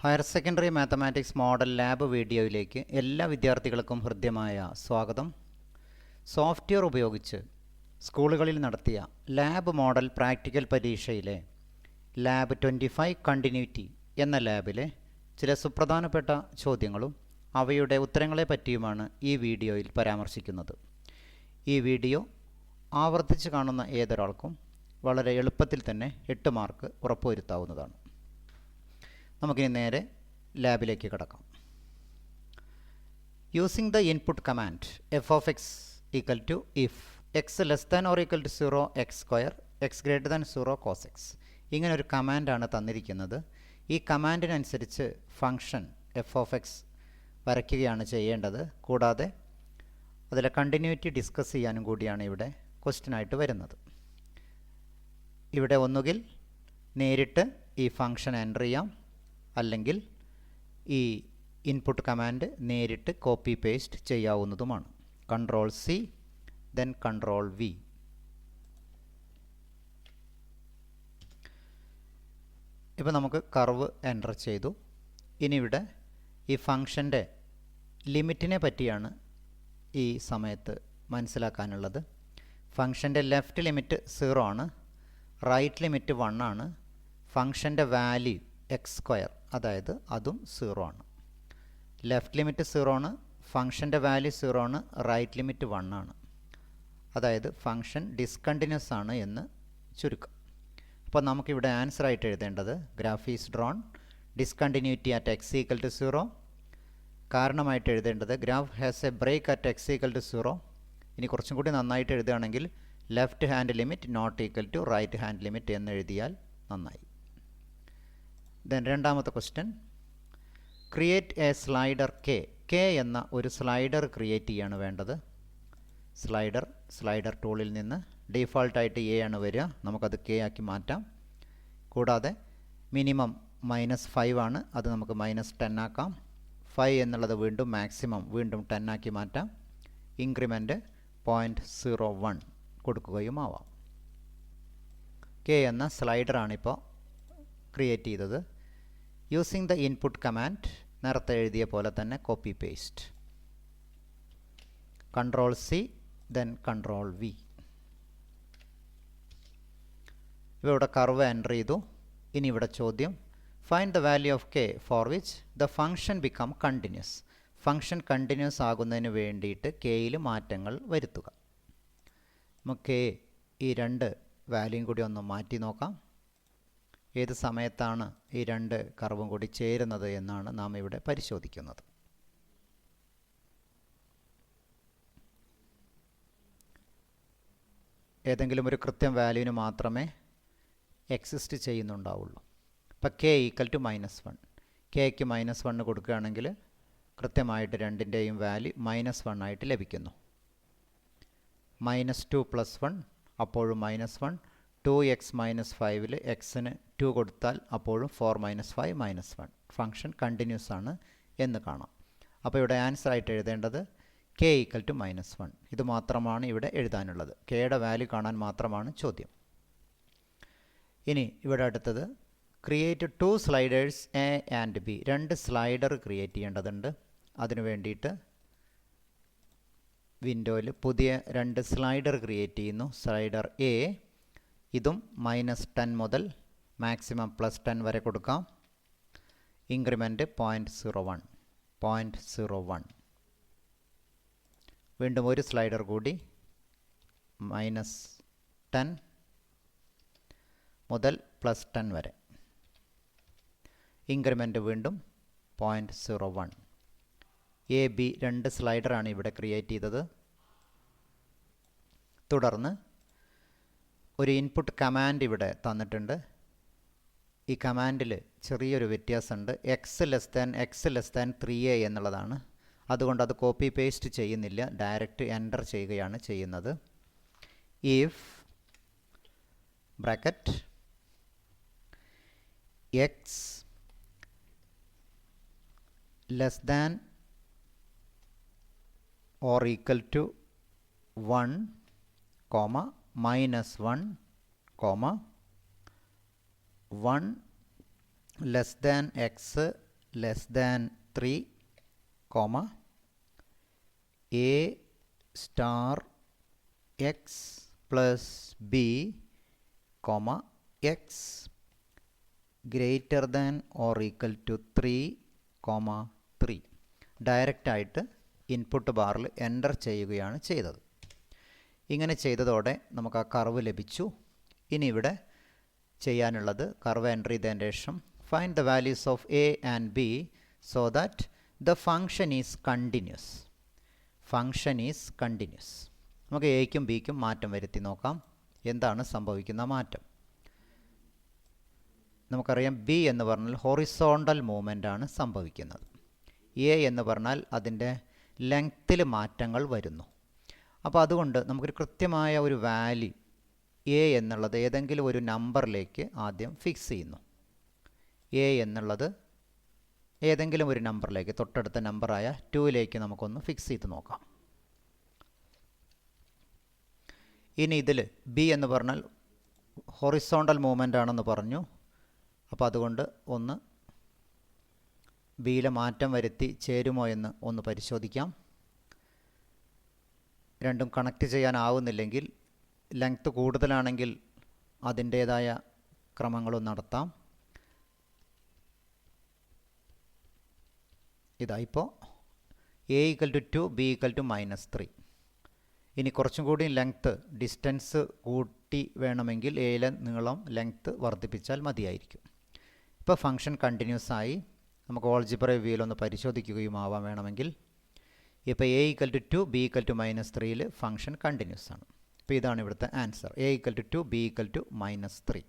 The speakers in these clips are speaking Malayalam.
Higher secondary mathematics model lab വീഡിയോയിലേക്ക് എല്ലാ വിദ്യാർത്ഥികൾക്കും ഹൃദ്യമായ സ്വാഗതം. സോഫ്റ്റ്വെയർ ഉപയോഗിച്ച് സ്കൂളുകളിൽ നടത്തിയ ലാബ് മോഡൽ പ്രാക്ടിക്കൽ പരീക്ഷയിലെ ലാബ് ട്വന്റി ഫൈവ് കണ്ടിന്യൂറ്റി എന്ന ലാബിലെ ചില സുപ്രധാനപ്പെട്ട ചോദ്യങ്ങളും അവയുടെ ഉത്തരങ്ങളെ പറ്റിയുമാണ് ഈ വീഡിയോയിൽ പരാമർശിക്കുന്നത്. ഈ വീഡിയോ ആവർത്തിച്ച് കാണുന്ന ഏതൊരാൾക്കും വളരെ എളുപ്പത്തിൽ തന്നെ എട്ട് മാർക്ക് ഉറപ്പുവരുത്താവുന്നതാണ്. നമുക്കിനി നേരെ ലാബിലേക്ക് കിടക്കാം. Using the input command f of x equal to if x less than or equal to zero x square x greater than zero cos x ഇങ്ങനെ ഒരു കമാൻഡാണ് തന്നിരിക്കുന്നത്. ഈ കമാൻഡിനനുസരിച്ച് ഫങ്ഷൻ എഫ് ഓഫ് എക്സ് വരയ്ക്കുകയാണ് ചെയ്യേണ്ടത്. കൂടാതെ അതിലെ കണ്ടിന്യൂറ്റി ഡിസ്കസ് ചെയ്യാനും കൂടിയാണ് ഇവിടെ ക്വസ്റ്റ്യനായിട്ട് വരുന്നത്. ഇവിടെ ഒന്നുകിൽ നേരിട്ട് ഈ ഫങ്ഷൻ എന്റർ ചെയ്യാം. അല്ലെങ്കിൽ ഈ ഇൻപുട്ട് കമാൻഡ് നേരിട്ട് copy paste ചെയ്യാവുന്നതുമാണ്. Control C then control V ഇപ്പോൾ നമുക്ക് കർവ് എന്റർ ചെയ്തു. ഇനി ഇവിടെ ഈ ഫങ്ഷന്റെ ലിമിറ്റിനെ പറ്റിയാണ് ഈ സമയത്ത് മനസ്സിലാക്കാനുള്ളത്. ഫങ്ഷന്റെ ലെഫ്റ്റ് ലിമിറ്റ് സീറോ ആണ്. റൈറ്റ് ലിമിറ്റ് വൺ ആണ്. ഫങ്ഷന്റെ വാല്യൂ എക്സ് സ്ക്വയർ അതായത് അതും സീറോ ആണ്. ലെഫ്റ്റ് ലിമിറ്റ് സീറോ ആണ് ഫംഗ്ഷന്റെ വാല്യൂ സീറോ ആണ് റൈറ്റ് ലിമിറ്റ് വൺ ആണ്. അതായത് ഫംഗ്ഷൻ ഡിസ്കണ്ടിന്യൂസ് ആണ് എന്ന് ചുരുക്കം. അപ്പോൾ നമുക്കിവിടെ ആൻസർ ആയിട്ട് എഴുതേണ്ടത് graph is drawn discontinuity at x equal to zero. കാരണമായിട്ട് എഴുതേണ്ടത് graph has a break at x equal to zero. ഇനി കുറച്ചും കൂടി നന്നായിട്ട് എഴുതുകയാണെങ്കിൽ left hand limit not equal to right hand limit എന്ന് എഴുതിയാൽ നന്നായി. ദെൻ രണ്ടാമത്തെ question create a slider k k എന്ന ഒരു സ്ലൈഡർ ക്രിയേറ്റ് ചെയ്യാണ് വേണ്ടത്. സ്ലൈഡർ സ്ലൈഡർ ടൂളിൽ നിന്ന് ഡീഫാൾട്ടായിട്ട് എ ആണ് വരിക. നമുക്കത് കെ ആക്കി മാറ്റാം. കൂടാതെ മിനിമം മൈനസ് ഫൈവ് ആണ്. അത് നമുക്ക് മൈനസ് ടെൻ ആക്കാം. ഫൈവ് എന്നുള്ളത് വീണ്ടും മാക്സിമം വീണ്ടും ടെൻ ആക്കി മാറ്റാം. ഇൻക്രിമെന്റ് പോയിന്റ് സീറോ വൺ കൊടുക്കുകയും ആവാം. കെ എന്ന സ്ലൈഡറാണിപ്പോൾ ക്രിയേറ്റ് ചെയ്തത്. യൂസിങ് ദ ഇൻപുട്ട് കമാൻഡ് നേരത്തെ എഴുതിയ പോലെ തന്നെ copy paste control C then control V ഇവിടെ കർവ് എന്റർ ചെയ്തു. ഇനി ഇവിടെ ചോദ്യം find the value of k for which the function become continuous function continuous ആകുന്നതിന് വേണ്ടിയിട്ട് കെയിൽ മാറ്റങ്ങൾ വരുത്തുക. നമുക്ക് ഈ രണ്ട് വാല്യൂം കൂടി ഒന്ന് മാറ്റി നോക്കാം. ഏത് സമയത്താണ് ഈ രണ്ട് കർവും കൂടി ചേരുന്നത് എന്നാണ് നാം ഇവിടെ പരിശോധിക്കുന്നത്. ഏതെങ്കിലും ഒരു കൃത്യം വാല്യൂവിന് മാത്രമേ എക്സിസ്റ്റ് ചെയ്യുന്നുണ്ടാവുള്ളൂ. ഇപ്പം k equal to minus one. കെക്ക് minus one കൊടുക്കുകയാണെങ്കിൽ കൃത്യമായിട്ട് രണ്ടിന്റെയും വാല്യൂ മൈനസ് വൺ ആയിട്ട് ലഭിക്കുന്നു. മൈനസ് ടു പ്ലസ് വൺ അപ്പോഴും minus one two x minus ഫൈവിൽ എക്സിന് ടു കൊടുത്താൽ അപ്പോഴും four minus five minus one function continuous ആണ് എന്ന് കാണാം. അപ്പോൾ ഇവിടെ ആൻസർ ആയിട്ട് എഴുതേണ്ടത് k equal to minus one ഇത് മാത്രമാണ് ഇവിടെ എഴുതാനുള്ളത്. കെയുടെ വാല്യൂ കാണാൻ മാത്രമാണ് ചോദ്യം. ഇനി ഇവിടെ അടുത്തത് create two sliders a and b രണ്ട് സ്ലൈഡർ ക്രിയേറ്റ് ചെയ്യേണ്ടതുണ്ട്. അതിനു വേണ്ടിയിട്ട് വിൻഡോയിൽ പുതിയ രണ്ട് സ്ലൈഡർ ക്രിയേറ്റ് ചെയ്യുന്നു. സ്ലൈഡർ എ ഇതും മൈനസ് ടെൻ മുതൽ മാക്സിമം പ്ലസ് ടെൻ വരെ കൊടുക്കാം. Increment point zero one point zero one വീണ്ടും ഒരു സ്ലൈഡർ കൂടി. മൈനസ് ടെൻ മുതൽ പ്ലസ് ടെൻ വരെ. ഇൻക്രിമെന്റ് വീണ്ടും point zero one a b രണ്ട് സ്ലൈഡറാണ് ഇവിടെ ക്രിയേറ്റ് ചെയ്തത്. തുടർന്ന് ഒരു ഇൻപുട്ട് കമാൻഡ് ഇവിടെ തന്നിട്ടുണ്ട്. ഈ കമാൻഡിൽ ചെറിയൊരു വ്യത്യാസമുണ്ട്. X less than x less than three a എന്നുള്ളതാണ്. അതുകൊണ്ട് അത് കോപ്പി പേസ്റ്റ് ചെയ്യുന്നില്ല. ഡയറക്റ്റ് എന്റർ ചെയ്യുകയാണ് ചെയ്യുന്നത്. If bracket x less than or equal to 1 comma minus 1 comma 1 less than x less than three comma a star x plus b comma x greater than or equal to three comma three ഡയറക്റ്റായിട്ട് ഇൻപുട്ട് ബാറിൽ എന്റർ ചെയ്യുകയാണ് ചെയ്തത്. ഇങ്ങനെ ചെയ്തതോടെ നമുക്ക് ആ കർവ് ലഭിച്ചു. ഇനി ഇവിടെ ചെയ്യാനുള്ളത് കർവ് എൻട്രി ചെയ്തതിന് ശേഷം find the values of a and b so that the function is continuous function is continuous നമുക്ക് എയ്ക്കും ബിക്കും മാറ്റം വരുത്തി നോക്കാം. എന്താണ് സംഭവിക്കുന്ന മാറ്റം? നമുക്കറിയാം ബി എന്ന് പറഞ്ഞാൽ ഹൊറിസോണ്ടൽ മൂവ്മെന്റ് ആണ് സംഭവിക്കുന്നത്. എ എന്ന് പറഞ്ഞാൽ അതിന്റെ ലെങ്ത്തിൽ മാറ്റങ്ങൾ വരുന്നു. അപ്പോൾ അതുകൊണ്ട് നമുക്കൊരു കൃത്യമായ ഒരു വാല്യൂ എ എന്നുള്ളത് ഏതെങ്കിലും ഒരു നമ്പറിലേക്ക് ആദ്യം ഫിക്സ് ചെയ്യുന്നു. എ എന്നുള്ളത് ഏതെങ്കിലും ഒരു നമ്പറിലേക്ക് തൊട്ടടുത്ത നമ്പറായ ടുവിലേക്ക് നമുക്കൊന്ന് ഫിക്സ് ചെയ്ത് നോക്കാം. ഇനി ഇതിൽ ബി എന്ന് പറഞ്ഞാൽ ഹൊറിസോണ്ടൽ മൂവ്മെന്റ് ആണെന്ന് പറഞ്ഞു. അപ്പോൾ അതുകൊണ്ട് ഒന്ന് ബിയിലെ മാറ്റം വരുത്തി ചേരുമോ എന്ന് ഒന്ന് പരിശോധിക്കാം. രണ്ടും കണക്റ്റ് ചെയ്യാനാവുന്നില്ലെങ്കിൽ ലെങ്ത്ത് കൂടുതലാണെങ്കിൽ അതിന്റേതായ ക്രമങ്ങളും നടത്താം. ഇതാ ഇപ്പോൾ a equal to two b equal to minus three ഇനി കുറച്ചും കൂടി ലെങ്ത്ത് ഡിസ്റ്റൻസ് കൂട്ടി വേണമെങ്കിൽ എയിലെ നീളം ലെങ്ത്ത് വർദ്ധിപ്പിച്ചാൽ മതിയായിരിക്കും. ഇപ്പോൾ ഫംഗ്ഷൻ കണ്ടിന്യൂസ് ആയി. നമുക്ക് ഓൾജിബ്ര ഒന്ന് പരിശോധിക്കുകയും ആവാം വേണമെങ്കിൽ. ഇപ്പോൾ a equal to two b equal to minus ത്രീയിൽ ഫംഗ്ഷൻ കണ്ടിന്യൂസ് ആണ്. അപ്പോൾ ഇതാണ് ഇവിടുത്തെ answer a equal to two b equal to minus three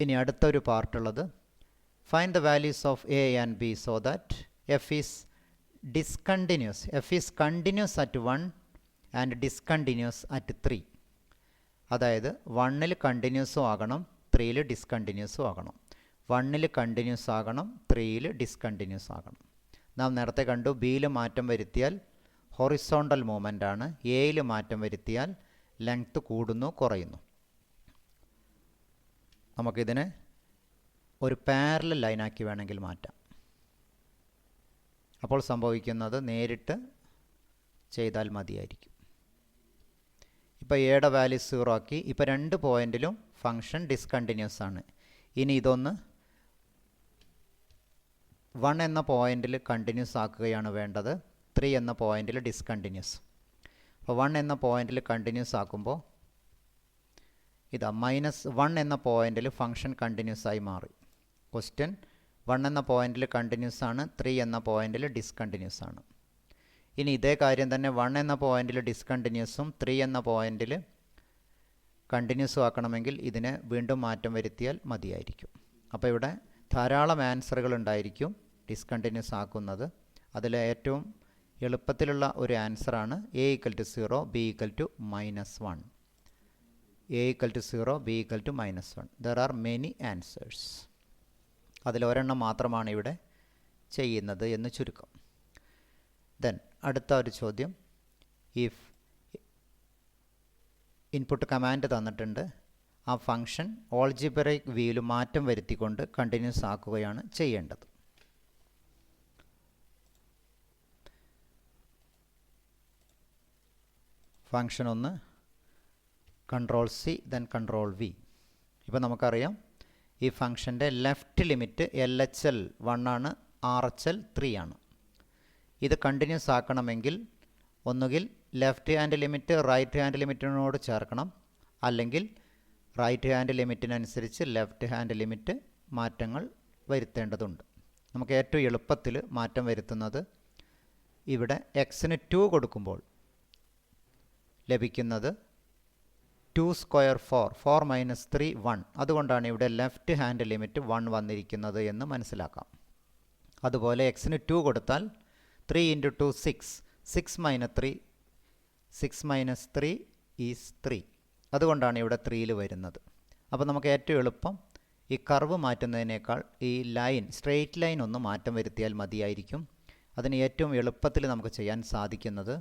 ഇനി അടുത്തൊരു പാർട്ടുള്ളത് find the values of a and b so that f is discontinuous f is continuous at one and discontinuous at three അതായത് വണ്ണിൽ കണ്ടിന്യൂസും ആകണം ത്രീയിൽ ഡിസ്കണ്ടിന്യൂസും ആകണം. വണ്ണിൽ കണ്ടിന്യൂസ് ആകണം ത്രീയിൽ ഡിസ്കണ്ടിന്യൂസ് ആകണം. നാം നേരത്തെ കണ്ടു ബിയിൽ മാറ്റം വരുത്തിയാൽ ഹൊറിസോണ്ടൽ മൂവ്മെന്റ് ആണ് എയിൽ മാറ്റം വരുത്തിയാൽ ലെങ്ത്ത് കൂടുന്നു കുറയുന്നു. നമുക്കിതിനെ ഒരു പാരലൽ ലൈനാക്കി വേണമെങ്കിൽ മാറ്റാം. അപ്പോൾ സംഭവിക്കുന്നത് നേരിട്ട് ചെയ്താൽ മതിയായിരിക്കും. ഇപ്പോൾ എയുടെ വാല്യൂ സീറോ ആക്കി. ഇപ്പോൾ രണ്ട് പോയിന്റിലും ഫങ്ഷൻ ഡിസ്കണ്ടിന്യൂസ് ആണ്. ഇനി ഇതൊന്ന് വൺ എന്ന പോയിന്റിൽ കണ്ടിന്യൂസ് ആക്കുകയാണ് വേണ്ടത്. ത്രീ എന്ന പോയിന്റിൽ ഡിസ്കണ്ടിന്യൂസ് അപ്പോൾ വൺ എന്ന പോയിന്റിൽ കണ്ടിന്യൂസ് ആക്കുമ്പോൾ ഇതാ മൈനസ് വൺ എന്ന പോയിന്റിൽ ഫംഗ്ഷൻ കണ്ടിന്യൂസ് ആയി മാറി. ക്വസ്റ്റ്യൻ വൺ എന്ന പോയിന്റിൽ കണ്ടിന്യൂസ് ആണ് ത്രീ എന്ന പോയിന്റിൽ ഡിസ്കണ്ടിന്യൂസ് ആണ്. ഇനി ഇതേ കാര്യം തന്നെ വൺ എന്ന പോയിന്റിൽ ഡിസ്കണ്ടിന്യൂസും ത്രീ എന്ന പോയിന്റിൽ കണ്ടിന്യൂസ് ആക്കണമെങ്കിൽ ഇതിനെ വീണ്ടും മാറ്റം വരുത്തിയാൽ മതിയായിരിക്കും. അപ്പോൾ ഇവിടെ ധാരാളം ആൻസറുകൾ ഉണ്ടായിരിക്കും. ഡിസ്കണ്ടിന്യൂസ് ആക്കുന്നത്. അതിൽ ഏറ്റവും എളുപ്പത്തിലുള്ള ഒരു ആൻസറാണ് a equal to zero b equal to minus one a equal to zero b equal to minus one there are many answers അതിലൊരെണ്ണം മാത്രമാണ് ഇവിടെ ചെയ്യുന്നത് എന്ന് ചുരുക്കം. ദെൻ അടുത്ത ഒരു ചോദ്യം. ഇഫ് ഇൻപുട്ട് കമാൻഡ് തന്നിട്ടുണ്ട് ആ ഫങ്ഷൻ ഓൾജിബറിക് വ്യൂയിൽ മാറ്റം വരുത്തിക്കൊണ്ട് കണ്ടിന്യൂസ് ആക്കുകയാണ് ചെയ്യേണ്ടത്. ഫങ്ഷൻ ഒന്ന് control C then control V ഇപ്പോൾ നമുക്കറിയാം ഈ ഫങ്ഷന്റെ left limit L H L one ആണ് ആർ എച്ച് എൽ ത്രീ ആണ്. ഇത് കണ്ടിന്യൂസ് ആക്കണമെങ്കിൽ ഒന്നുകിൽ left hand limit right hand ലിമിറ്റിനോട് ചേർക്കണം. അല്ലെങ്കിൽ റൈറ്റ് ഹാൻഡ് ലിമിറ്റിനനുസരിച്ച് ലെഫ്റ്റ് ഹാൻഡ് ലിമിറ്റ് മാറ്റങ്ങൾ വരുത്തേണ്ടതുണ്ട്. നമുക്ക് ഏറ്റവും എളുപ്പത്തിൽ മാറ്റം വരുത്തുന്നത് ഇവിടെ എക്സിന് ടു കൊടുക്കുമ്പോൾ ലഭിക്കുന്നത് two square four four minus three one അതുകൊണ്ടാണ് ഇവിടെ ലെഫ്റ്റ് ഹാൻഡ് ലിമിറ്റ് വൺ വന്നിരിക്കുന്നത് എന്ന് മനസ്സിലാക്കാം. അതുപോലെ എക്സിന് ടു കൊടുത്താൽ three into two six six minus three six minus three is three അതുകൊണ്ടാണ് ഇവിടെ ത്രീയിൽ വരുന്നത്. അപ്പോൾ നമുക്ക് ഏറ്റവും എളുപ്പം ഈ കർവ് മാറ്റുന്നതിനേക്കാൾ ഈ ലൈൻ സ്ട്രെയിറ്റ് ലൈൻ ഒന്ന് മാറ്റം വരുത്തിയാൽ മതിയായിരിക്കും. അതിന് ഏറ്റവും എളുപ്പത്തിൽ നമുക്ക് ചെയ്യാൻ സാധിക്കുന്നത്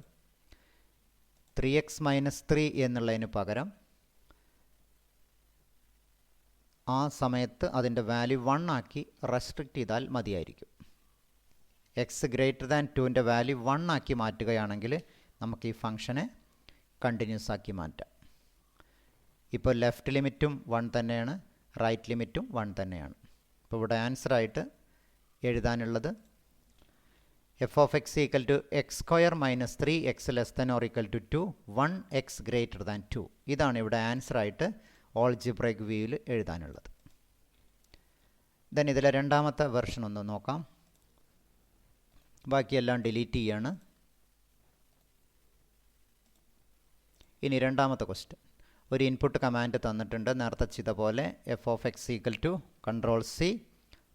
ത്രീ എക്സ് മൈനസ് ത്രീ എന്നുള്ളതിന് പകരം ആ സമയത്ത് അതിന്റെ വാല്യൂ വൺ ആക്കി റെസ്ട്രിക്റ്റ് ചെയ്താൽ മതിയായിരിക്കും. എക്സ് ഗ്രേറ്റർ ദാൻ ടുവിന്റെ വാല്യൂ വൺ ആക്കി മാറ്റുകയാണെങ്കിൽ നമുക്ക് ഈ ഫംഗ്ഷനെ കണ്ടിന്യൂസ് ആക്കി മാറ്റാം. ഇപ്പോൾ ലെഫ്റ്റ് ലിമിറ്റും വൺ തന്നെയാണ് റൈറ്റ് ലിമിറ്റും വൺ തന്നെയാണ്. ഇപ്പോൾ ഇവിടെ ആൻസറായിട്ട് എഴുതാനുള്ളത് f of x equal to x square minus three x less than or equal to two one x greater than two ഇതാണ് ഇവിടെ ആൻസറായിട്ട് ഓൾജിബ്രേക്ക് വ്യൂവിൽ എഴുതാനുള്ളത്. ദെൻ ഇതിലെ രണ്ടാമത്തെ വെർഷൻ ഒന്ന് നോക്കാം. ബാക്കിയെല്ലാം ഡിലീറ്റ് ചെയ്യാണ്. ഇനി രണ്ടാമത്തെ ക്വസ്റ്റ്യൻ ഒരു ഇൻപുട്ട് കമാൻഡ് തന്നിട്ടുണ്ട്. നേരത്തെ ചെയ്ത പോലെ f of x equal to control C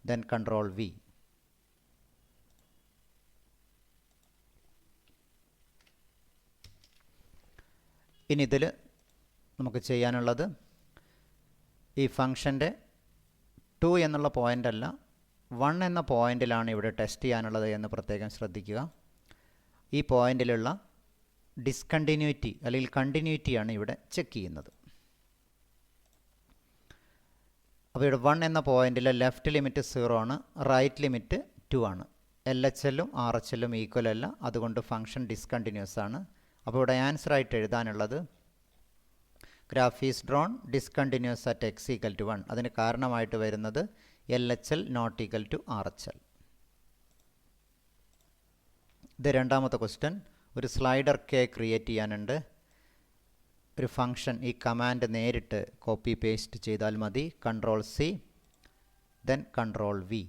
then control V ഇനി ഇതിൽ നമുക്ക് ചെയ്യാനുള്ളത് ഈ ഫങ്ഷന്റെ ടു എന്നുള്ള പോയിന്റ് അല്ല വൺ എന്ന പോയിന്റിലാണ് ഇവിടെ ടെസ്റ്റ് ചെയ്യാനുള്ളത് എന്ന് പ്രത്യേകം ശ്രദ്ധിക്കുക. ഈ പോയിന്റിലുള്ള ഡിസ്കണ്ടിന്യൂറ്റി അല്ലെങ്കിൽ കണ്ടിന്യൂറ്റിയാണ് ഇവിടെ ചെക്ക് ചെയ്യുന്നത്. അപ്പോൾ ഇവിടെ വൺ എന്ന പോയിന്റിലെ ലെഫ്റ്റ് ലിമിറ്റ് സീറോ ആണ് റൈറ്റ് ലിമിറ്റ് ടു ആണ്. എൽ എച്ച് എല്ലും ആർ എച്ച് എല്ലും ഈക്വൽ അല്ല അതുകൊണ്ട് ഫംഗ്ഷൻ ഡിസ്കണ്ടിന്യൂസ് ആണ്. അപ്പോൾ ഇവിടെ ആൻസർ ആയിട്ട് എഴുതാനുള്ളത് graph is drawn discontinuous at x equal to one അതിന് കാരണമായിട്ട് വരുന്നത് L H L not equal to R H L ഇത് രണ്ടാമത്തെ ക്വസ്റ്റ്യൻ ഒരു സ്ലൈഡർ കെ ക്രിയേറ്റ് ചെയ്യാനുണ്ട്. ഒരു ഫംഗ്ഷൻ ഈ കമാൻഡ് നേരിട്ട് കോപ്പി പേസ്റ്റ് ചെയ്താൽ മതി. Control C then control V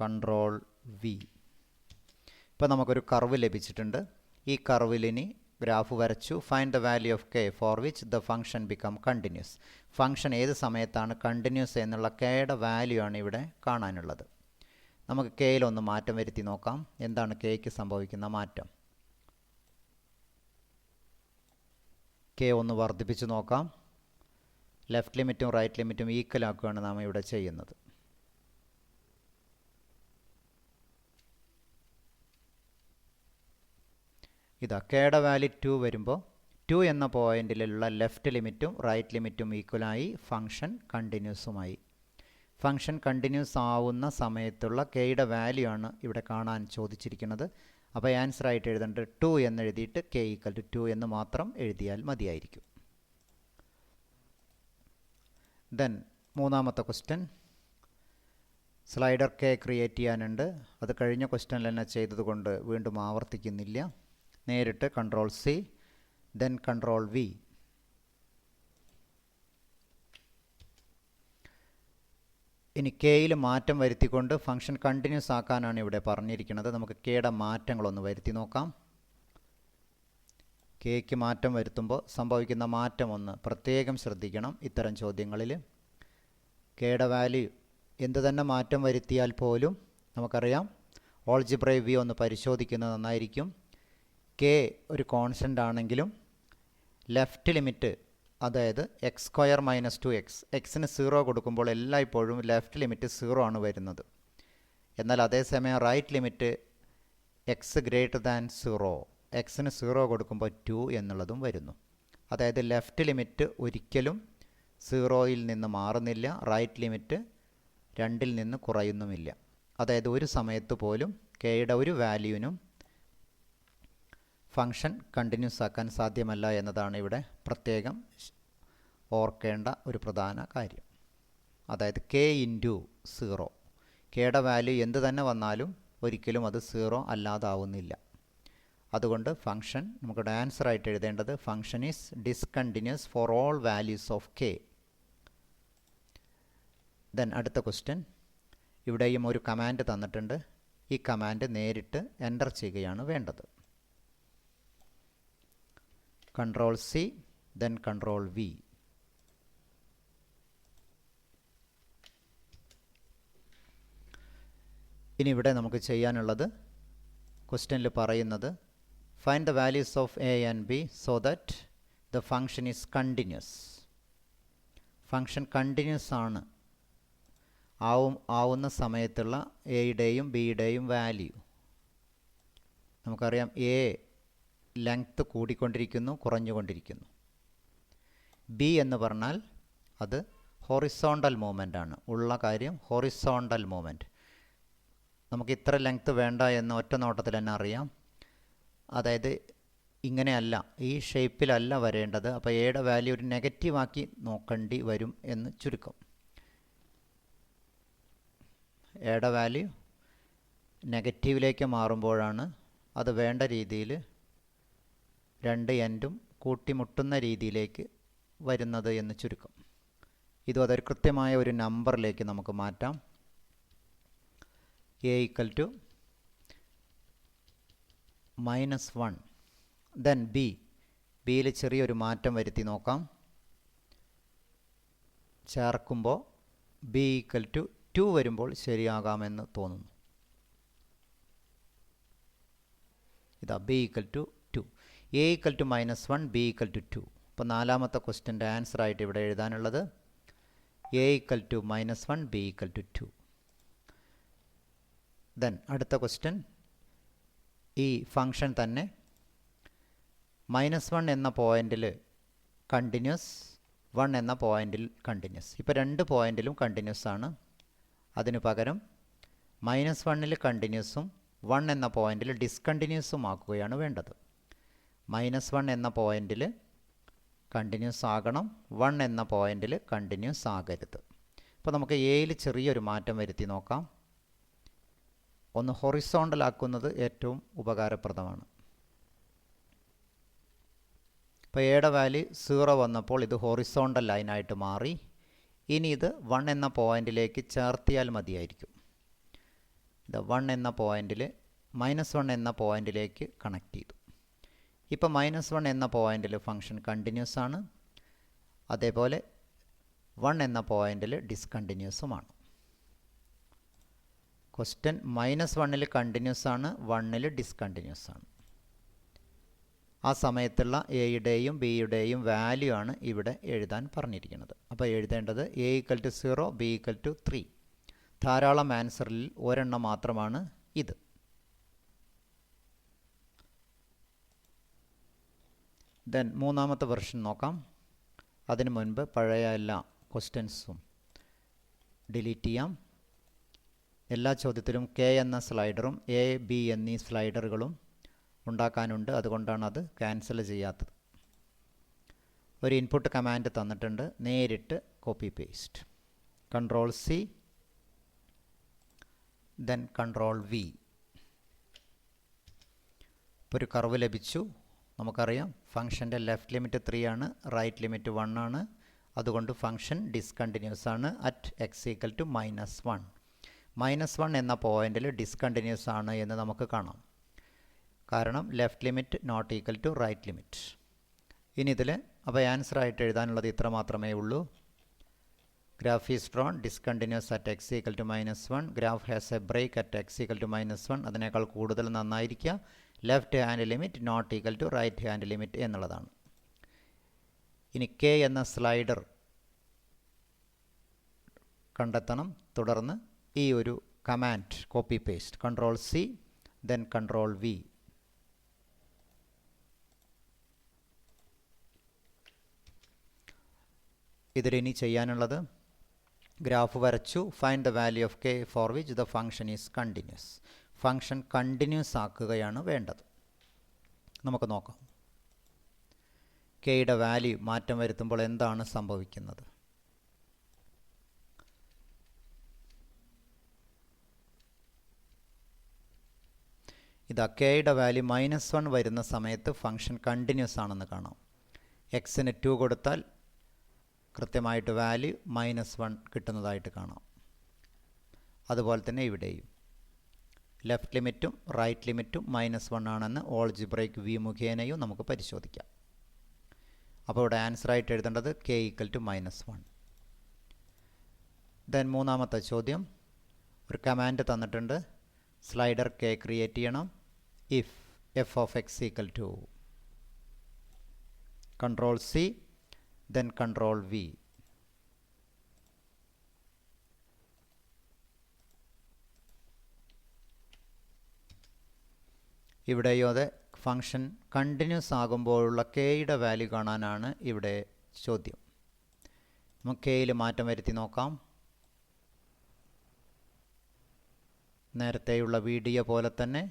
control V ഇപ്പോൾ നമുക്കൊരു കർവ് ലഭിച്ചിട്ടുണ്ട്. ഈ കർവിലിനി ഗ്രാഫ് വരച്ചു. Find the value of k for which the function become continuous function ഏത് സമയത്താണ് കണ്ടിന്യൂസ് എന്നുള്ള കെയുടെ വാല്യൂ ആണ് ഇവിടെ കാണാനുള്ളത്. നമുക്ക് കെയിൽ ഒന്ന് മാറ്റം വരുത്തി നോക്കാം. എന്താണ് കെയ്ക്ക് സംഭവിക്കുന്ന മാറ്റം? കെ ഒന്ന് വർദ്ധിപ്പിച്ച് നോക്കാം. ലെഫ്റ്റ് ലിമിറ്റും റൈറ്റ് ലിമിറ്റും ഈക്വൽ ആക്കുകയാണ് നാം ഇവിടെ ചെയ്യുന്നത്. ഇതാ കേട വാല്യൂ ടു വരുമ്പോൾ ടു എന്ന പോയിന്റിലുള്ള ലെഫ്റ്റ് ലിമിറ്റും റൈറ്റ് ലിമിറ്റും ഈക്വലായി ഫംഗ്ഷൻ കണ്ടിന്യൂസുമായി ഫംഗ്ഷൻ കണ്ടിന്യൂസ് ആവുന്ന സമയത്തുള്ള കെയുടെ വാല്യൂ ആണ് ഇവിടെ കാണാൻ ചോദിച്ചിരിക്കുന്നത്. അപ്പോൾ ആൻസർ ആയിട്ട് എഴുതേണ്ടത് ടു എന്ന് എഴുതിയിട്ട് കെ ഈക്വൽ ടു ടു എന്ന് മാത്രം എഴുതിയാൽ മതിയായിരിക്കും. ദെൻ മൂന്നാമത്തെ ക്വസ്റ്റ്യൻ സ്ലൈഡർ കെ ക്രിയേറ്റ് ചെയ്യാനുണ്ട്. അത് കഴിഞ്ഞ ക്വസ്റ്റ്യനിൽ തന്നെ ചെയ്തതുകൊണ്ട് വീണ്ടും ആവർത്തിക്കുന്നില്ല. നേരിട്ട് control C then control V ഇനി കെയിൽ മാറ്റം വരുത്തിക്കൊണ്ട് ഫംഗ്ഷൻ കണ്ടിന്യൂസ് ആക്കാനാണ് ഇവിടെ പറഞ്ഞിരിക്കുന്നത്. നമുക്ക് കെയുടെ മാറ്റങ്ങളൊന്ന് വരുത്തി നോക്കാം. കെയ്ക്ക് മാറ്റം വരുത്തുമ്പോൾ സംഭവിക്കുന്ന മാറ്റം ഒന്ന് പ്രത്യേകം ശ്രദ്ധിക്കണം ഇത്തരം ചോദ്യങ്ങളിൽ. കെയുടെ വാല്യൂ എന്ത് തന്നെ മാറ്റം വരുത്തിയാൽ പോലും നമുക്കറിയാം. ഓൾജിബ്രൈ വി ഒന്ന് പരിശോധിക്കുന്നത് നന്നായിരിക്കും. കെ ഒരു കോൺസ്റ്റന്റ് ആണെങ്കിലും ലെഫ്റ്റ് ലിമിറ്റ് അതായത് x square minus two x എക്സിന് സീറോ കൊടുക്കുമ്പോൾ എല്ലായ്പ്പോഴും ലെഫ്റ്റ് ലിമിറ്റ് സീറോ ആണ് വരുന്നത്. എന്നാൽ അതേസമയം right limit x greater than zero എക്സിന് സീറോ കൊടുക്കുമ്പോൾ ടു എന്നുള്ളതും വരുന്നു. അതായത് ലെഫ്റ്റ് ലിമിറ്റ് ഒരിക്കലും സീറോയിൽ നിന്ന് മാറുന്നില്ല റൈറ്റ് ലിമിറ്റ് രണ്ടിൽ നിന്ന് കുറയുന്നുമില്ല. അതായത് ഒരു സമയത്ത് പോലും കെയുടെ ഒരു വാല്യൂവിനും ഫംഗ്ഷൻ കണ്ടിന്യൂസ് ആക്കാൻ സാധ്യമല്ല എന്നതാണ് ഇവിടെ പ്രത്യേകം ഓർക്കേണ്ട ഒരു പ്രധാന കാര്യം. അതായത് കെ ഇന്റു സീറോ കെയുടെ വാല്യൂ എന്ത് തന്നെ വന്നാലും ഒരിക്കലും അത് സീറോ അല്ലാതാവുന്നില്ല. അതുകൊണ്ട് ഫംഗ്ഷൻ നമുക്കിവിടെ ആൻസർ ആയിട്ട് എഴുതേണ്ടത് function is discontinuous for all values of K then അടുത്ത ക്വസ്റ്റ്യൻ ഇവിടെയും ഒരു കമാൻഡ് തന്നിട്ടുണ്ട്. ഈ കമാൻഡ് നേരിട്ട് എന്റർ ചെയ്യുകയാണ് വേണ്ടത്. Control C then control V ഇനി ഇവിടെ നമുക്ക് ചെയ്യാനുള്ളത് ക്വസ്റ്റ്യനിൽ പറയുന്നത് find the values of A and B so that the function is continuous function continuous ആണ്. ആവും ആവുന്ന സമയത്തുള്ള എയുടെയും ബിയുടെയും വാല്യൂ നമുക്കറിയാം എ ലെങ്ത്ത് കൂടിക്കൊണ്ടിരിക്കുന്നു കുറഞ്ഞുകൊണ്ടിരിക്കുന്നു. ബി എന്ന് പറഞ്ഞാൽ അത് ഹൊറിസോണ്ടൽ മൂവ്മെന്റ് ആണ് ഉള്ള കാര്യം ഹൊറിസോണ്ടൽ മൂവ്മെന്റ് നമുക്ക് ഇത്ര ലെങ്ത്ത് വേണ്ട എന്ന് ഒറ്റ നോട്ടത്തിൽ തന്നെ അറിയാം. അതായത് ഇങ്ങനെയല്ല ഈ ഷേപ്പിലല്ല വരേണ്ടത്. അപ്പോൾ എയുടെ വാല്യൂ ഒരു നെഗറ്റീവ് ആക്കി നോക്കേണ്ടി വരും എന്ന് ചുരുക്കം. എയുടെ വാല്യൂ നെഗറ്റീവിലേക്ക് മാറുമ്പോഴാണ് അത് വേണ്ട രീതിയിൽ രണ്ട് എൻഡും കൂട്ടിമുട്ടുന്ന രീതിയിലേക്ക് വരുന്നത് എന്ന് ചുരുക്കം. ഇതും അതൊരു കൃത്യമായ ഒരു നമ്പറിലേക്ക് നമുക്ക് മാറ്റാം. A equal to minus one then B ബിയിൽ ചെറിയൊരു മാറ്റം വരുത്തി നോക്കാം. ചേർക്കുമ്പോൾ ബി ഈക്വൽ ടു ടു വരുമ്പോൾ ശരിയാകാമെന്ന് തോന്നുന്നു. ഇതാ B equal to A equal to minus one B equal to two അപ്പോൾ നാലാമത്തെ ക്വസ്റ്റ്യന്റെ ആൻസർ ആയിട്ട് ഇവിടെ എഴുതാനുള്ളത് A equal to minus one B equal to two then അടുത്ത ക്വസ്റ്റ്യൻ ഈ ഫങ്ഷൻ തന്നെ മൈനസ് വൺ എന്ന പോയിന്റിൽ കണ്ടിന്യൂസ് വൺ എന്ന പോയിന്റിൽ കണ്ടിന്യൂസ് ഇപ്പോൾ രണ്ട് പോയിന്റിലും കണ്ടിന്യൂസ് ആണ്. അതിനു പകരം മൈനസ് വണ്ണിൽ കണ്ടിന്യൂസും വൺ എന്ന പോയിന്റിൽ ഡിസ്കണ്ടിന്യൂസും ആക്കുകയാണ് വേണ്ടത്. മൈനസ് വൺ എന്ന പോയിന്റിൽ കണ്ടിന്യൂസ് ആകണം. വൺ എന്ന പോയിന്റിൽ കണ്ടിന്യൂസ് ആകരുത്. അപ്പോൾ നമുക്ക് എയിൽ ചെറിയൊരു മാറ്റം വരുത്തി നോക്കാം. ഒന്ന് ഹൊറിസോണ്ടൽ ആക്കുന്നത് ഏറ്റവും ഉപകാരപ്രദമാണ്. ഇപ്പോൾ എയുടെ വാല്യൂ സീറോ വന്നപ്പോൾ ഇത് ഹൊറിസോണ്ടൽ ലൈനായിട്ട് മാറി. ഇനി ഇത് വൺ എന്ന പോയിന്റിലേക്ക് ചേർത്തിയാൽ മതിയായിരിക്കും. ഇത് വൺ എന്ന പോയിന്റിൽ മൈനസ് വൺ എന്ന പോയിന്റിലേക്ക് കണക്ട് ചെയ്തു. ഇപ്പോൾ മൈനസ് വൺ എന്ന പോയിന്റിൽ ഫംഗ്ഷൻ കണ്ടിന്യൂസ് ആണ്. അതേപോലെ വൺ എന്ന പോയിന്റിൽ ഡിസ്കണ്ടിന്യൂസുമാണ് ക്വസ്റ്റ്യൻ മൈനസ് വണ്ണിൽ കണ്ടിന്യൂസ് ആണ് വണ്ണിൽ ഡിസ്കണ്ടിന്യൂസ് ആണ്. ആ സമയത്തുള്ള എയുടെയും ബിയുടെയും വാല്യൂ ആണ് ഇവിടെ എഴുതാൻ പറഞ്ഞിരിക്കുന്നത്. അപ്പോൾ എഴുതേണ്ടത് A equal to zero B equal to three ധാരാളം ആൻസറിൽ ഒരെണ്ണം മാത്രമാണ് ഇത്. ദെൻ മൂന്നാമത്തെ വെർഷൻ നോക്കാം. അതിനു മുൻപ് പഴയ എല്ലാ ക്വസ്റ്റ്യൻസും ഡിലീറ്റ് ചെയ്യാം. എല്ലാ ചോദ്യത്തിലും കെ എന്ന സ്ലൈഡറും എ ബി എന്നീ സ്ലൈഡറുകളും ഉണ്ടാക്കാനുണ്ട്. അതുകൊണ്ടാണ് അത് ക്യാൻസൽ ചെയ്യാത്തത്. ഒരു ഇൻപുട്ട് കമാൻഡ് തന്നിട്ടുണ്ട്. നേരിട്ട് copy paste control C then control V ഇപ്പോൾ ഒരു കർവ് ലഭിച്ചു. നമുക്കറിയാം ഫംഗ്ഷന്റെ ലെഫ്റ്റ് ലിമിറ്റ് ത്രീ ആണ് റൈറ്റ് ലിമിറ്റ് വൺ ആണ്. അതുകൊണ്ട് ഫംഗ്ഷൻ ഡിസ്കണ്ടിന്യൂസ് ആണ് at X equal to minus one minus one എന്ന പോയിന്റിൽ ഡിസ്കണ്ടിന്യൂസ് ആണ് എന്ന് നമുക്ക് കാണാം. കാരണം left limit not equal to right limit ഇനി ഇതിൽ അപ്പോൾ ആൻസർ ആയിട്ട് എഴുതാനുള്ളത് ഇത്ര മാത്രമേ ഉള്ളൂ. Graph is drawn discontinuous at X equal to minus one graph has a break at X equal to minus one അതിനേക്കാൾ കൂടുതൽ നന്നായിരിക്കുക. Left hand limit not equal to right hand limit എന്നുള്ളതാണ്. ഇനി കെ എന്ന സ്ലൈഡർ കണ്ടെത്തണം. തുടർന്ന് ഈ ഒരു command copy paste control C then control V ഇതിലിനി ചെയ്യാനുള്ളത് ഗ്രാഫ് വരച്ചു. Find the value of K for which the function is continuous function continuous ആക്കുകയാണ് വേണ്ടത്. നമുക്ക് നോക്കാം. കെയുടെ വാല്യൂ മാറ്റം വരുത്തുമ്പോൾ എന്താണ് സംഭവിക്കുന്നത്? ഇതാ കെയുടെ വാല്യൂ മൈനസ് വൺ വരുന്ന സമയത്ത് ഫങ്ഷൻ കണ്ടിന്യൂസ് ആണെന്ന് കാണാം. എക്സിന് ടു കൊടുത്താൽ കൃത്യമായിട്ട് വാല്യൂ മൈനസ് വൺ കിട്ടുന്നതായിട്ട് കാണാം. അതുപോലെ തന്നെ ഇവിടെയും. ലെഫ്റ്റ് ലിമിറ്റും റൈറ്റ് ലിമിറ്റും മൈനസ് വൺ ആണെന്ന് ഓൾജിബ്രേക്ക് വി മുഖേനയും നമുക്ക് പരിശോധിക്കാം. അപ്പോൾ ഇവിടെ ആൻസർ ആയിട്ട് എഴുതേണ്ടത് K equal to minus one then മൂന്നാമത്തെ ചോദ്യം. ഒരു കമാൻഡ് തന്നിട്ടുണ്ട്. സ്ലൈഡർ കെ ക്രിയേറ്റ് ചെയ്യണം. If F of X equal to control C then control V. ഇവിടെയോ അത് ഫങ്ഷൻ കണ്ടിന്യൂസ് ആകുമ്പോഴുള്ള കെയുടെ വാല്യൂ കാണാനാണ് ഇവിടെ ചോദ്യം. നമുക്ക് കെയിൽ മാറ്റം വരുത്തി നോക്കാം. നേരത്തെയുള്ള വീഡിയോ പോലെ തന്നെ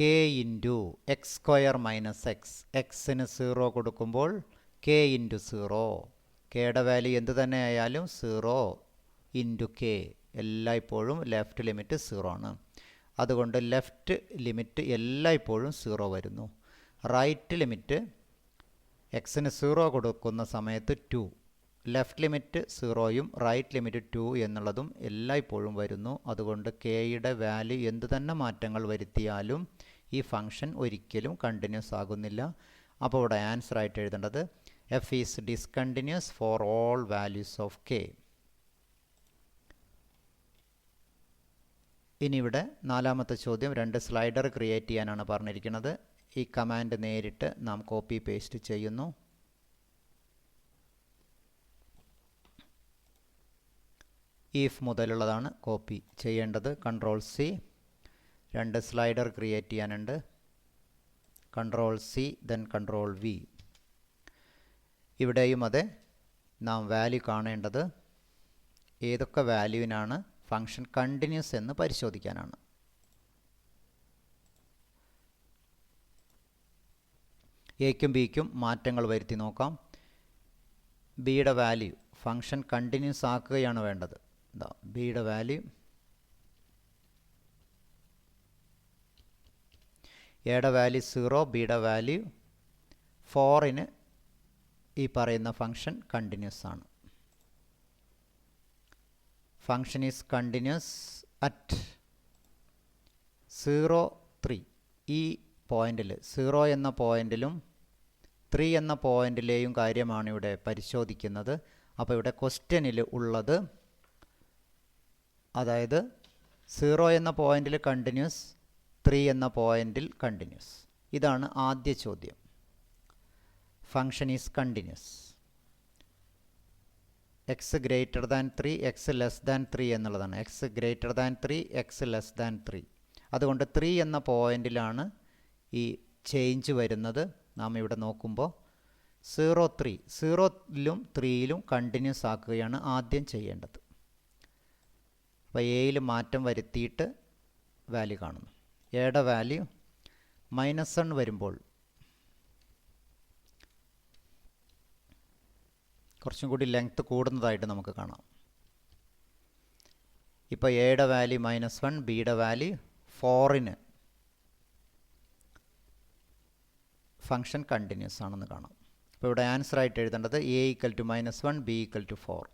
K into X square minus X എക്സിന് സീറോ കൊടുക്കുമ്പോൾ കെ ഇന്റു സീറോ കെയുടെ വാല്യൂ എന്ത് തന്നെ ആയാലും സീറോ ഇന്റു കെ എല്ലായ്പ്പോഴും ലെഫ്റ്റ് ലിമിറ്റ് സീറോ ആണ്. അതുകൊണ്ട് ലെഫ്റ്റ് ലിമിറ്റ് എല്ലായ്പ്പോഴും സീറോ വരുന്നു. റൈറ്റ് ലിമിറ്റ് എക്സിന് സീറോ കൊടുക്കുന്ന സമയത്ത് ടു. ലെഫ്റ്റ് ലിമിറ്റ് സീറോയും റൈറ്റ് ലിമിറ്റ് ടു എന്നുള്ളതും എല്ലായ്പ്പോഴും വരുന്നു. അതുകൊണ്ട് കെയുടെ വാല്യൂ എന്തു തന്നെ മാറ്റങ്ങൾ വരുത്തിയാലും ഈ ഫംഗ്ഷൻ ഒരിക്കലും കണ്ടിന്യൂസ് ആകുന്നില്ല. അപ്പോൾ ഇവിടെ ആൻസർ ആയിട്ട് എഴുതേണ്ടത് F is discontinuous for all values of K ഇനി ഇവിടെ നാലാമത്തെ ചോദ്യം രണ്ട് സ്ലൈഡർ ക്രിയേറ്റ് ചെയ്യാനാണ് പറഞ്ഞിരിക്കുന്നത്. ഈ കമാൻഡ് നേരിട്ട് നാം കോപ്പി പേസ്റ്റ് ചെയ്യുന്നു. ഈഫ് മുതലുള്ളതാണ് കോപ്പി ചെയ്യേണ്ടത്. കൺട്രോൾ സി രണ്ട് സ്ലൈഡർ ക്രിയേറ്റ് ചെയ്യാനുണ്ട്. Control C then control V ഇവിടെയും അതെ നാം വാല്യൂ കാണേണ്ടത്. ഏതൊക്കെ വാല്യൂവിനാണ് ഫങ്ഷൻ കണ്ടിന്യൂസ് എന്ന് പരിശോധിക്കാനാണ്. എക്കും ബിക്കും മാറ്റങ്ങൾ വരുത്തി നോക്കാം. ബിയുടെ വാല്യൂ ഫങ്ഷൻ കണ്ടിന്യൂസ് ആക്കുകയാണ് വേണ്ടത്. എന്താ ബിയുടെ വാല്യൂ എയുടെ വാല്യൂ സീറോ ബിയുടെ വാല്യൂ ഫോറിന് ഈ പറയുന്ന ഫങ്ഷൻ കണ്ടിന്യൂസ് ആണ്. Function is continuous at zero three ഈ പോയിന്റിൽ സീറോ എന്ന പോയിന്റിലും ത്രീ എന്ന പോയിന്റിലെയും കാര്യമാണ് ഇവിടെ പരിശോധിക്കുന്നത്. അപ്പോൾ ഇവിടെ ക്വസ്റ്റ്യനിൽ ഉള്ളത് അതായത് സീറോ എന്ന പോയിന്റിൽ കണ്ടിന്യൂസ് ത്രീ എന്ന പോയിന്റിൽ കണ്ടിന്യൂസ് ഇതാണ് ആദ്യ ചോദ്യം. Function is continuous X greater than three X less than three എന്നുള്ളതാണ്. X greater than three X less than three അതുകൊണ്ട് ത്രീ എന്ന പോയിന്റിലാണ് ഈ ചേഞ്ച് വരുന്നത്. നാം ഇവിടെ നോക്കുമ്പോൾ സീറോ ത്രീ സീറോയിലും ത്രീയിലും കണ്ടിന്യൂസ് ആക്കുകയാണ് ആദ്യം ചെയ്യേണ്ടത്. അപ്പോൾ എയിൽ മാറ്റം വരുത്തിയിട്ട് വാല്യൂ കാണുന്നു. എയുടെ വാല്യൂ മൈനസ് വൺ വരുമ്പോൾ കുറച്ചും കൂടി ലെങ്ത്ത് കൂടുന്നതായിട്ട് നമുക്ക് കാണാം. ഇപ്പോൾ എയുടെ വാല്യൂ മൈനസ് വൺ ബിയുടെ വാല്യൂ ഫോറിന് ഫങ്ഷൻ കണ്ടിന്യൂസ് ആണെന്ന് കാണാം. അപ്പോൾ ഇവിടെ ആൻസർ ആയിട്ട് എഴുതേണ്ടത് A equal to minus one B equal to four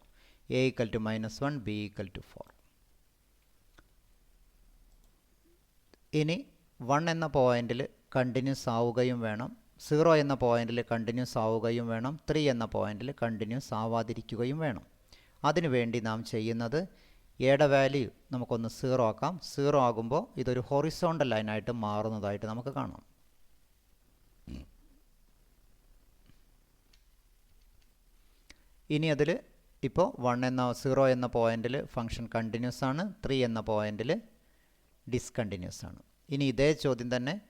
A equal to minus one B equal to four ഇനി വൺ എന്ന പോയിന്റിൽ കണ്ടിന്യൂസ് ആവുകയും വേണം. സീറോ എന്ന പോയിന്റിൽ കണ്ടിന്യൂസ് ആവുകയും വേണം. ത്രീ എന്ന പോയിന്റിൽ കണ്ടിന്യൂസ് ആവാതിരിക്കുകയും വേണം. അതിനുവേണ്ടി നാം ചെയ്യുന്നത് എയുടെ വാല്യൂ നമുക്കൊന്ന് സീറോ ആക്കാം. സീറോ ആകുമ്പോൾ ഇതൊരു ഹൊറിസോണ്ടൽ ലൈനായിട്ട് മാറുന്നതായിട്ട് നമുക്ക് കാണാം. ഇനി അതിൽ ഇപ്പോൾ വൺ എന്ന സീറോ എന്ന പോയിന്റിൽ ഫംഗ്ഷൻ കണ്ടിന്യൂസ് ആണ്. ത്രീ എന്ന പോയിന്റിൽ ഡിസ്കണ്ടിന്യൂസ് ആണ്. ഇനി ഇതേ ചോദ്യം തന്നെ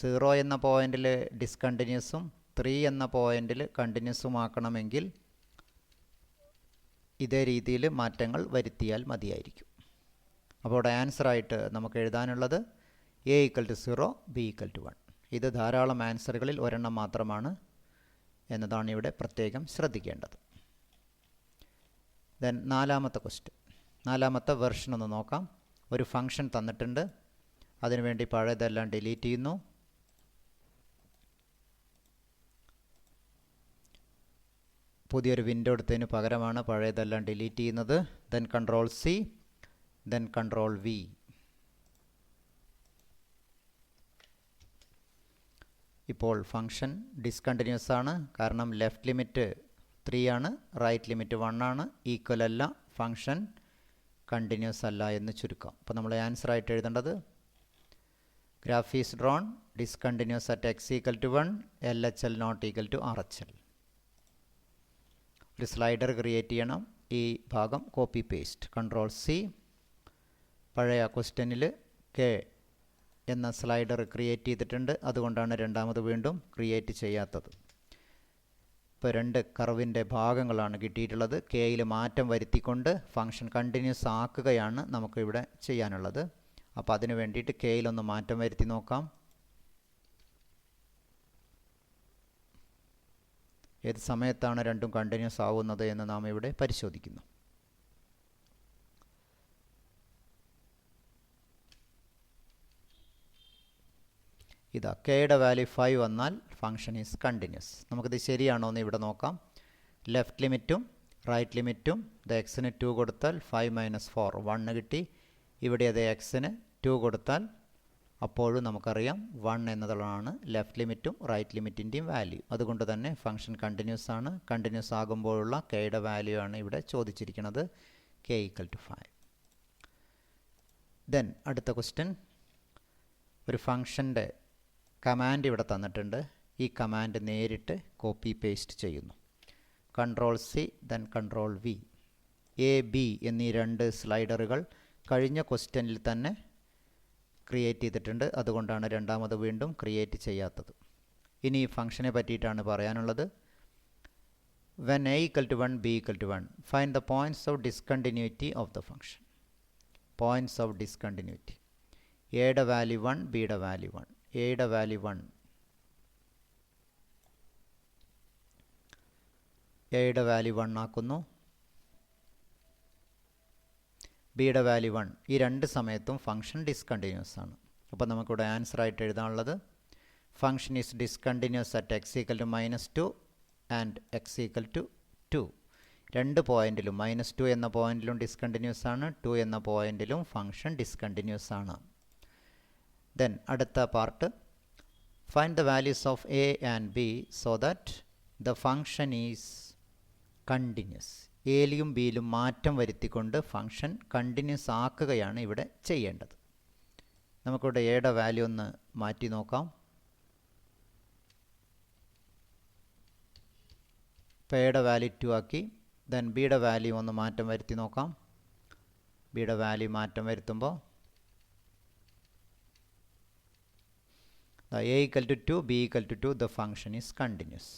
സീറോ എന്ന പോയിന്റിൽ ഡിസ്കണ്ടിന്യൂസും ത്രീ എന്ന പോയിന്റിൽ കണ്ടിന്യൂസുമാക്കണമെങ്കിൽ ഇതേ രീതിയിൽ മാറ്റങ്ങൾ വരുത്തിയാൽ മതിയായിരിക്കും. അപ്പോൾ ഇവിടെ ആൻസറായിട്ട് നമുക്ക് എഴുതാനുള്ളത് A equal to zero B equal to one ഇത് ധാരാളം ആൻസറുകളിൽ ഒരെണ്ണം മാത്രമാണ് എന്നതാണ് ഇവിടെ പ്രത്യേകം ശ്രദ്ധിക്കേണ്ടത്. ദെൻ നാലാമത്തെ ക്വസ്റ്റ്യൻ നാലാമത്തെ വെർഷൻ ഒന്ന് നോക്കാം. ഒരു ഫങ്ഷൻ തന്നിട്ടുണ്ട്. അതിനുവേണ്ടി പഴയതെല്ലാം ഡിലീറ്റ് ചെയ്യുന്നു. പുതിയൊരു വിൻഡോ എടുത്തതിന് പകരമാണ് പഴയതെല്ലാം ഡിലീറ്റ് ചെയ്യുന്നത്. Then control C then control V ഇപ്പോൾ ഫങ്ഷൻ ഡിസ്കണ്ടിന്യൂസ് ആണ്. കാരണം ലെഫ്റ്റ് ലിമിറ്റ് ത്രീ ആണ് റൈറ്റ് ലിമിറ്റ് വൺ ആണ്. ഈക്വൽ അല്ല ഫങ്ഷൻ കണ്ടിന്യൂസ് അല്ല എന്ന് ചുരുക്കം. അപ്പോൾ നമ്മൾ ആൻസർ ആയിട്ട് എഴുതേണ്ടത് graph is drawn discontinuous at X equal to one L H L not equal to R H L ഒരു സ്ലൈഡർ ക്രിയേറ്റ് ചെയ്യണം. ഈ ഭാഗം കോപ്പി പേസ്റ്റ് കൺട്രോൾ സി പഴയ ക്വസ്റ്റ്യനിൽ കെ എന്ന സ്ലൈഡർ ക്രിയേറ്റ് ചെയ്തിട്ടുണ്ട്. അതുകൊണ്ടാണ് രണ്ടാമത് വീണ്ടും ക്രിയേറ്റ് ചെയ്യാത്തത്. ഇപ്പോൾ രണ്ട് കർവിന്റെ ഭാഗങ്ങളാണ് കിട്ടിയിട്ടുള്ളത്. കെയിൽ മാറ്റം വരുത്തിക്കൊണ്ട് ഫംഗ്ഷൻ കണ്ടിന്യൂസ് ആക്കുകയാണ് നമുക്കിവിടെ ചെയ്യാനുള്ളത്. അപ്പോൾ അതിന് വേണ്ടിയിട്ട് കെയിലൊന്ന് മാറ്റം വരുത്തി നോക്കാം. ഏത് സമയത്താണ് രണ്ടും കണ്ടിന്യൂസ് ആവുന്നത് എന്ന് നാം ഇവിടെ പരിശോധിക്കുന്നു. ഇതാ കെയുടെ വാല്യൂ ഫൈവ് വന്നാൽ ഫങ്ഷൻ ഈസ് കണ്ടിന്യൂസ് നമുക്കിത് ശരിയാണോ എന്ന് ഇവിടെ നോക്കാം. ലെഫ്റ്റ് ലിമിറ്റും റൈറ്റ് ലിമിറ്റും ഇത് എക്സിന് ടു കൊടുത്താൽ ഫൈവ് മൈനസ് ഫോർ വണ്ണ് കിട്ടി. ഇവിടെ അത് എക്സിന് ടു കൊടുത്താൽ അപ്പോഴും നമുക്കറിയാം വൺ എന്നതാണ് ലെഫ്റ്റ് ലിമിറ്റും റൈറ്റ് ലിമിറ്റിന്റെയും വാല്യൂ അതുകൊണ്ട് തന്നെ ഫംഗ്ഷൻ കണ്ടിന്യൂസ് ആണ്. കണ്ടിന്യൂസ് ആകുമ്പോഴുള്ള കെയുടെ വാല്യൂ ആണ് ഇവിടെ ചോദിച്ചിരിക്കുന്നത് K equal to five then അടുത്ത ക്വസ്റ്റ്യൻ ഒരു ഫംഗ്ഷന്റെ കമാൻഡ് ഇവിടെ തന്നിട്ടുണ്ട്. ഈ കമാൻഡ് നേരിട്ട് കോപ്പി പേസ്റ്റ് ചെയ്യുന്നു. Control C then control V A B എന്നീ രണ്ട് സ്ലൈഡറുകൾ കഴിഞ്ഞ ക്വസ്റ്റ്യനിൽ തന്നെ ക്രിയേറ്റ് ചെയ്തിട്ടുണ്ട്. അതുകൊണ്ടാണ് രണ്ടാമത് വീണ്ടും ക്രിയേറ്റ് ചെയ്യാത്തത്. ഇനി ഈ ഫംഗ്ഷനെ പറ്റിയിട്ടാണ് പറയാനുള്ളത്. When A equal to one B equal to one find the points of discontinuity of the function points of discontinuity എയുടെ വാല്യൂ വൺ ബിയുടെ വാല്യൂ വൺ എയുടെ വാല്യൂ വൺ എയുടെ വാല്യൂ വൺ ആക്കുന്നു. ബിയുടെ വാല്യൂ വൺ ഈ രണ്ട് സമയത്തും ഫംഗ്ഷൻ ഡിസ്കണ്ടിന്യൂസ് ആണ്. അപ്പോൾ നമുക്കിവിടെ ആൻസർ ആയിട്ട് എഴുതാനുള്ളത് function is discontinuous at X equal to minus two and X equal to two രണ്ട് പോയിന്റിലും മൈനസ് ടു എന്ന പോയിന്റിലും ഡിസ്കണ്ടിന്യൂസ് ആണ്. ടു എന്ന പോയിന്റിലും ഫംഗ്ഷൻ ഡിസ്കണ്ടിന്യൂസ് ആണ്. ദെൻ അടുത്ത part find the values of A and B so that the function is continuous എയിലും ബിയിലും മാറ്റം വരുത്തിക്കൊണ്ട് ഫംഗ്ഷൻ കണ്ടിന്യൂസ് ആക്കുകയാണ് ഇവിടെ ചെയ്യേണ്ടത്. നമുക്കിവിടെ എയുടെ വാല്യൂ ഒന്ന് മാറ്റി നോക്കാം. ഇപ്പോൾ എയുടെ വാല്യൂ ടു ആക്കി ദെൻ ബിയുടെ വാല്യൂ ഒന്ന് മാറ്റം വരുത്തി നോക്കാം. ബിയുടെ വാല്യൂ മാറ്റം വരുത്തുമ്പോൾ A equal to two B equal to two the function is continuous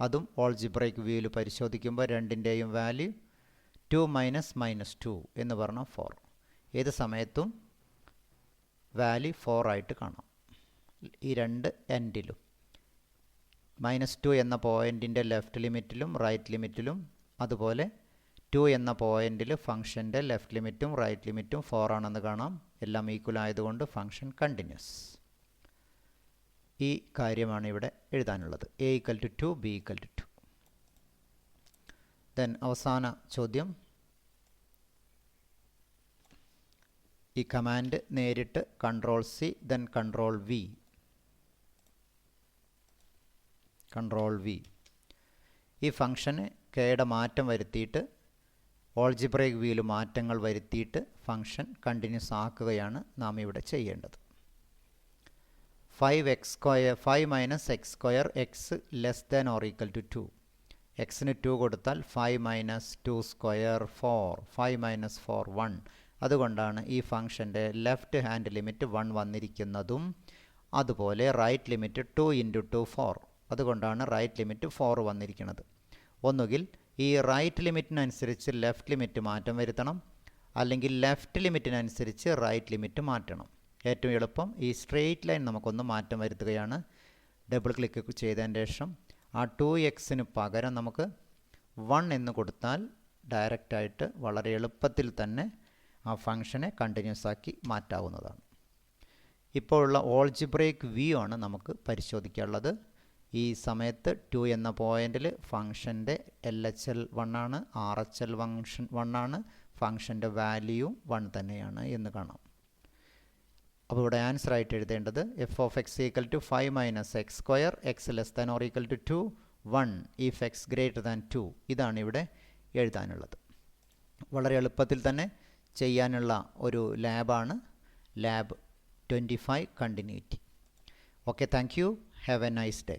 അതും ഓൾജിബ്രേക്ക് വ്യൂവിൽ പരിശോധിക്കുമ്പോൾ രണ്ടിന്റെയും value two minus minus two എന്ന് പറഞ്ഞാൽ ഫോർ ഏത് സമയത്തും വാല്യൂ ഫോർ ആയിട്ട് കാണാം. ഈ രണ്ട് എൻഡിലും മൈനസ് ടു എന്ന പോയിന്റിന്റെ ലെഫ്റ്റ് ലിമിറ്റിലും റൈറ്റ് ലിമിറ്റിലും അതുപോലെ ടു എന്ന പോയിന്റിൽ ഫംഗ്ഷന്റെ ലെഫ്റ്റ് ലിമിറ്റും റൈറ്റ് ലിമിറ്റും ഫോർ ആണെന്ന് കാണാം. എല്ലാം ഈക്വൽ ആയതുകൊണ്ട് ഫംഗ്ഷൻ കണ്ടിന്യൂസ് ഈ കാര്യമാണ് ഇവിടെ എഴുതാനുള്ളത്. A equal to two B equal to two then അവസാന ചോദ്യം. ഈ കമാൻഡ് നേരിട്ട് control C then control V control V ഈ ഫംഗ്ഷന് കെയുടെ മാറ്റം വരുത്തിയിട്ട് ഓൾജിബ്രേക്ക് വീൽ മാറ്റങ്ങൾ വരുത്തിയിട്ട് ഫംഗ്ഷൻ കണ്ടിന്യൂസ് ആക്കുകയാണ് നാം ഇവിടെ ചെയ്യേണ്ടത്. Five X square five minus X square X less than or equal to two എക്സിന് ടു കൊടുത്താൽ five minus two square four five minus four one അതുകൊണ്ടാണ് ഈ ഫംഗ്ഷന്റെ ലെഫ്റ്റ് ഹാൻഡ് ലിമിറ്റ് വൺ വന്നിരിക്കുന്നതും അതുപോലെ right limit two into two four അതുകൊണ്ടാണ് റൈറ്റ് ലിമിറ്റ് ഫോർ വന്നിരിക്കുന്നത്. ഒന്നുകിൽ ഈ റൈറ്റ് ലിമിറ്റിനനുസരിച്ച് ലെഫ്റ്റ് ലിമിറ്റ് മാറ്റം വരുത്തണം. അല്ലെങ്കിൽ ലെഫ്റ്റ് ലിമിറ്റിനനുസരിച്ച് റൈറ്റ് ലിമിറ്റ് മാറ്റണം. ഏറ്റവും എളുപ്പം. ഈ സ്ട്രെയിറ്റ് ലൈൻ നമുക്കൊന്ന് മാറ്റം വരുത്തുകയാണ്. ഡബിൾ ക്ലിക്ക് ചെയ്തതിന് ശേഷം ആ ടു എക്സിന് പകരം നമുക്ക് വൺ എന്ന് കൊടുത്താൽ ഡയറക്റ്റായിട്ട് വളരെ എളുപ്പത്തിൽ തന്നെ ആ ഫങ്ഷനെ കണ്ടിന്യൂസ് ആക്കി മാറ്റാവുന്നതാണ്. ഇപ്പോൾ ഉള്ള ഓൾജിബ്രേക്ക് വ്യൂ ആണ് നമുക്ക് പരിശോധിക്കാനുള്ളത്. ഈ സമയത്ത് ടു എന്ന പോയിന്റിൽ ഫങ്ഷന്റെ എൽ എച്ച് എൽ വൺ ആണ് R H L function one ആണ്. ഫങ്ഷന്റെ വാല്യൂ വൺ തന്നെയാണ് എന്ന് കാണാം. അപ്പോൾ ഇവിടെ ആൻസർ ആയിട്ട് എഴുതേണ്ടത് F of X equal to five minus X square X less than or equal to two one if X greater than two ഇതാണ് ഇവിടെ എഴുതാനുള്ളത്. വളരെ എളുപ്പത്തിൽ തന്നെ ചെയ്യാനുള്ള ഒരു ലാബാണ് lab twenty five continuity okay thank you have a nice day